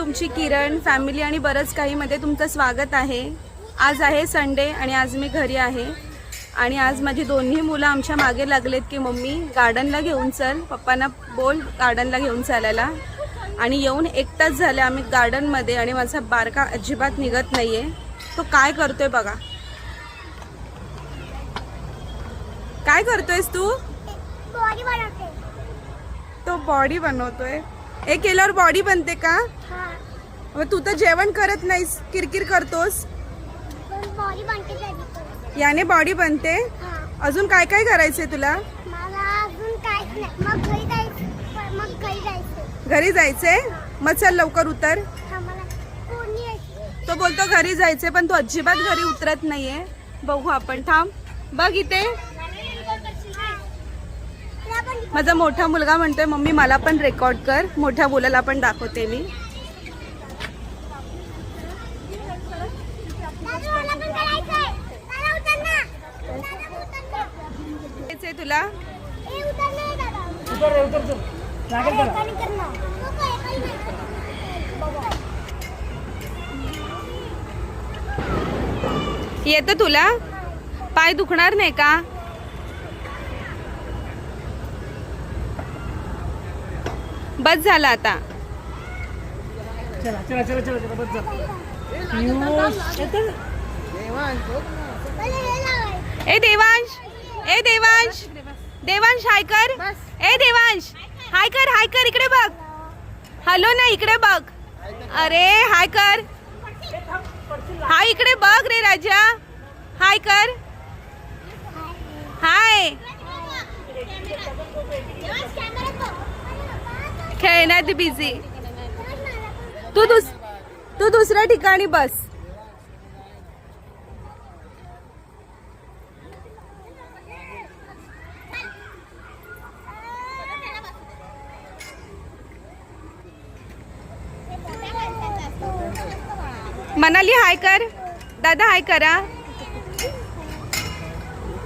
तुमची किरण फॅमिली आणि बरंच काहीमध्ये तुमचं स्वागत आहे. आज आहे संडे आणि आज मी घरी आहे. आणि आज माझी दोन्ही मुलं आमच्या मागे लागलेत की मम्मी गार्डनला घेऊन चल. पप्पांना बोल गार्डनला घेऊन चालायला. आणि येऊन एक तास झाले आम्ही गार्डनमध्ये आणि माझा बारका अजिबात निघत नाही आहे तो काय करतोय बघा. काय करतोयस तू? बॉडी बनवते. तो बॉडी बनवतोय. हे केल्यावर बॉडी बनते का? हा. मग तू तर जेवण करत नाहीस किरकिर करतोस. याने बॉडी बनते? हा. अजून काय काय करायचंय तुला? मला अजून काहीच नाही. मग घरी जायचंय. मग चल लवकर उतर. तो बोलतो घरी जायचंय पण तो अजिबात घरी उतरत नाहीये. बघू आपण थांब. बघ इथे. माझा मोठा मुलगा म्हणतोय मम्मी मला पण रेकॉर्ड कर. मोठ्या बोलाला पण दाखवते मी. तुला. येतं तुला? पाय दुखणार नाही का? बस झालं आता. चला चला चला चला चला बस जा पियुष येतं? मला हे लावायचं. ए देवांश. ए देवांश. देवांश हाय कर. ए देवांश. हाय कर हाय कर इकडे बघ. हॅलो ना इकडे बघ. अरे हाय कर. हाय इकडे बघ रे राजा. हाय कर. हाय. खेळण्यात बिझी तू दुस तू दुसऱ्या ठिकाणी बस. मनाली हाय कर. दादा हाय करा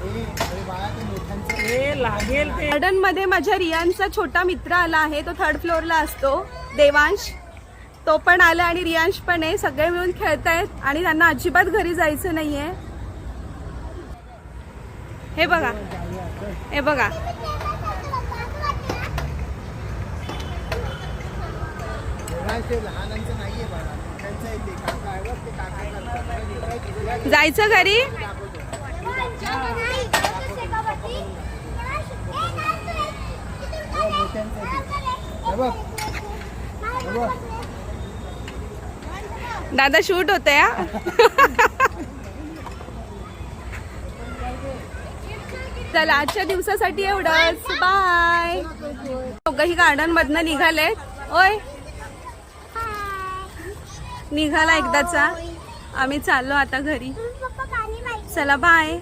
ए लागेल ते गार्डनमध्ये माझ्या रियांचा छोटा मित्र आला आहे तो थर्ड फ्लोअरला असतो देवांश. तो पण आला आणि रियांश पण आहे सगळे मिळून खेळतायत आणि त्यांना अजिबात घरी जायचं नाहीये. हे बघा हे बघा. लहानांचं नाहीये बाळा त्यांचं आहे ते काका आहे बघ, बघ. दादा शूट होत या चला आजच्या दिवसासाठी एवढंच. बाय दोघंही गार्डन मधनं निघाले. ओय. निघाला एकदाचा. आम्ही चाललो आता घरी. चला बाय